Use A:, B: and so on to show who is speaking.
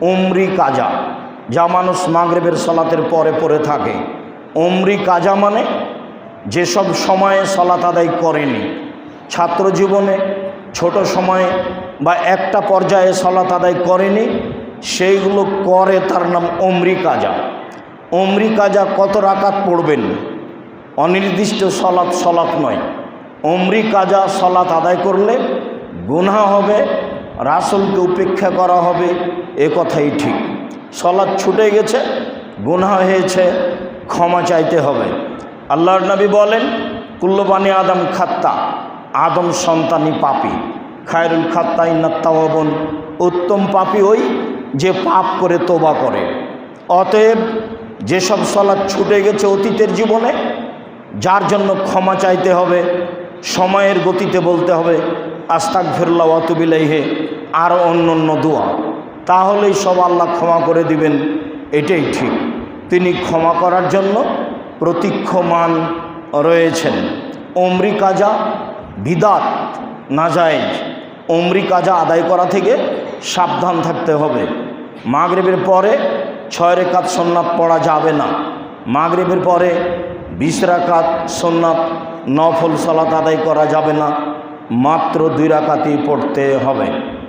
A: উমরি কাজা, যা মানুষ মাগরেবের সলাতের পরে পরে থাকে। উমরি কাজা মানে যেসব সময়ে সলাত আদায় করেনি। ছাত্র জীবনে ছোট সময়ে বা একটা পর্যায়ে সলাত আদায় করেনি, সেইগুলো করে তার নাম অমরি কাজা। অমরি কাজা কত রাকাত পড়বেন? অনির্দিষ্ট সলাৎ সলাৎ নয়। অমরি কাজা সলাৎ আদায় করলে গুনাহ হবে রাসুলকে উপেক্ষা করা হবে, এ কথাই ঠিক। সলাৎ ছুটে গেছে, গুনাহ হয়েছে, ক্ষমা চাইতে হবে। আল্লাহর নবী বলেন কুল্লবানী আদম খাত্তা, আদম সন্তানী পাপি। খায়রুল খাত্তা ইন্নাত্তাবন উত্তম পাপি ওই যে পাপ করে তোবা করে। অতএব যেসব সলাৎ ছুটে গেছে অতীতের জীবনে, যার জন্য ক্ষমা চাইতে হবে, সময়ের গতিতে বলতে হবে আস্তাক ফিরল্লা অতুবিলাইহে আর অন্য অন্য দোয়া। তাহলেই সব আল্লাহ ক্ষমা করে দিবেন, এটাই ঠিক। তিনি ক্ষমা করার জন্য প্রতীক্ষমান রয়েছেন। অমরি কাজা বিদাত নাজায়েজ। অমরি কাজা আদায় করা থেকে সাবধান থাকতে হবে। মাগরেবের পরে ছয় রেখাত সন্ন্যাত পড়া যাবে না। মাগরেবের পরে বিশ রাকাত সন্ন্যাত নফল সলাত আদায় করা যাবে না। মাত্র দুই রাকাতই পড়তে হবে।